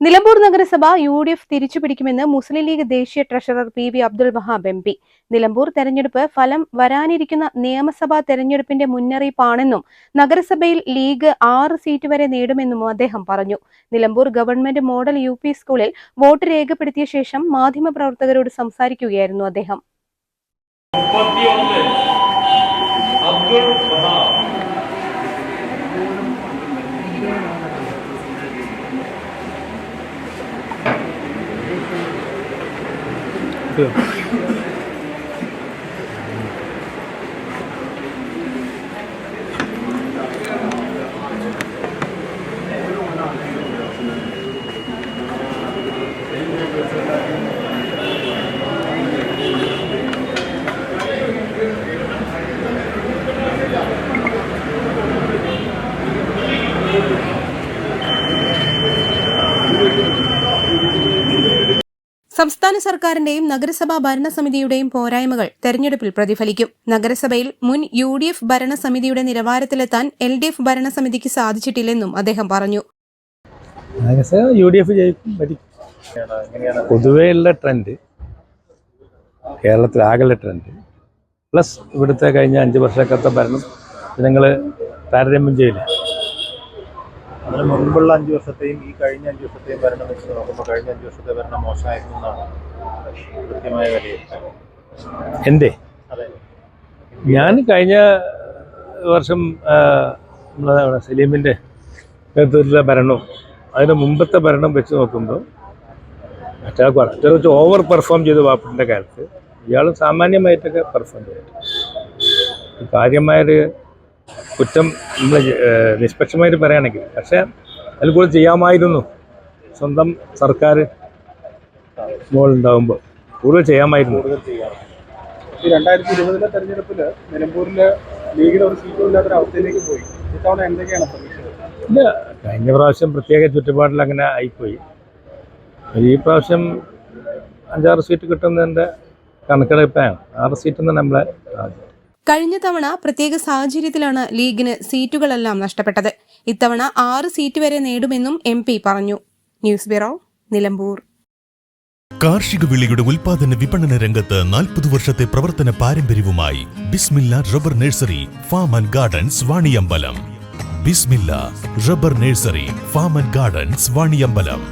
Nilambur നഗരസഭ U D F തിരിച്ചുപിടിക്കുമെന്ന് മുസ്ലിം ലീഗ് ദേശീയ treasurer P V Abdul Wahab M P. Nilambur തെരഞ്ഞെടുപ്പ് ഫലം വരാനിരിക്കുന്ന നിയമസഭാ തെരഞ്ഞെടുപ്പിന്റെ മുന്നറിയിപ്പാണെന്നും നഗരസഭയിൽ ലീഗ് ആറ് സീറ്റ് വരെ നേടുമെന്നും അദ്ദേഹം പറഞ്ഞു. നിലമ്പൂർ ഗവൺമെന്റ് മോഡൽ യു സ്കൂളിൽ വോട്ട് രേഖപ്പെടുത്തിയ ശേഷം മാധ്യമപ്രവർത്തകരോട് സംസാരിക്കുകയായിരുന്നു അദ്ദേഹം. മുപ്പത്തിയൊന്ന് അബ്ദുൾ വഹാബ് സംസ്ഥാന സർക്കാരിന്റെയും നഗരസഭാ ഭരണസമിതിയുടെയും പോരായ്മകൾ തെരഞ്ഞെടുപ്പിൽ പ്രതിഫലിക്കും. നഗരസഭയിൽ മുൻ യു ഡി എഫ് ഭരണസമിതിയുടെ നിലവാരത്തിലെത്താൻ എൽ ഡി എഫ് ഭരണസമിതിക്ക് സാധിച്ചിട്ടില്ലെന്നും അദ്ദേഹം പറഞ്ഞു. പൊതുവെയുള്ള ട്രെൻഡ് കേരളത്തിലാകെയുള്ള ട്രെൻഡ് പ്ലസ് ഇവിടുത്തെ കഴിഞ്ഞ അഞ്ച് വർഷക്കാലത്തെ ഭരണം ജനങ്ങൾ താരതമ്യം ചെയ്യില്ല അതിന് മുൻപുള്ള അഞ്ച് വർഷത്തെയും ഈ കഴിഞ്ഞ അഞ്ച് വർഷത്തെയും ഭരണം വെച്ച് നോക്കുമ്പോൾ കഴിഞ്ഞ അഞ്ച് വർഷത്തെ ഭരണം മോശമായിരുന്നു എന്നാണ് കൃത്യമായ വിലയിരുത്തൽ എന്തേ? അതെ. ഞാൻ കഴിഞ്ഞ വർഷം നമ്മളെ സലീമിന്റെ നേതൃത്വത്തിലെ ഭരണവും അതിന് മുമ്പത്തെ ഭരണം വെച്ച് നോക്കുമ്പോൾ മറ്റേ കുറച്ച് കുറച്ച് ഓവർ പെർഫോം ചെയ്തു വാപ്പിന്റെ കാലത്ത് ഇയാൾ സാമാന്യമായിട്ടൊക്കെ പെർഫോം ചെയ്തിട്ടുണ്ട്. കാര്യമായൊരു കുറ്റം നമ്മൾ നിഷ്പക്ഷമായിട്ട് പറയുകയാണെങ്കിൽ പക്ഷേ അതിൽ കൂടുതൽ ചെയ്യാമായിരുന്നു. സ്വന്തം സർക്കാർ ഉണ്ടാകുമ്പോൾ കൂടുതൽ ചെയ്യാമായിരുന്നു. ഈ രണ്ടായിരത്തി ഇരുപതിലെ തെരഞ്ഞെടുപ്പിൽ നിലമ്പൂരിൽ ലീഗിൽ ഒരു സീറ്റും ഇല്ലാത്തൊരു അവസ്ഥയിലേക്ക് പോയി. ഇത്തവണ എന്തൊക്കെയാണ് ഇല്ല കഴിഞ്ഞ പ്രാവശ്യം പ്രത്യേക ചുറ്റുപാടിൽ അങ്ങനെ ആയിപ്പോയി. ഈ പ്രാവശ്യം അഞ്ചാറ് സീറ്റ് കിട്ടുന്നതിന്റെ കണക്കെടുപ്പാണ്. ആറ് സീറ്റ് എന്ന് നമ്മളെ കഴിഞ്ഞ തവണ പ്രത്യേക സാഹചര്യത്തിലാണ് ലീഗിന് സീറ്റുകളെല്ലാം നഷ്ടപ്പെട്ടത്. ഇത്തവണ ആറ് സീറ്റ് വരെ നേടുമെന്നും എം പറഞ്ഞു. News bureau Nilambur. കാർഷിക വിളിയുടെ ഉൽപാദന വിപണന രംഗത്ത് നാൽപ്പത് വർഷത്തെ പ്രവർത്തന പാരമ്പര്യവുമായി Bismilla rubber nursery farm and gardens Vaniyambalam. Bismilla rubber nursery farm and gardens Vaniyambalam.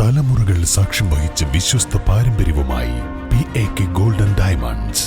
തലമുറകൾ സാക്ഷ്യം വഹിച്ച വിശ്വസ്ത പാരമ്പര്യവുമായി P A K golden diamonds.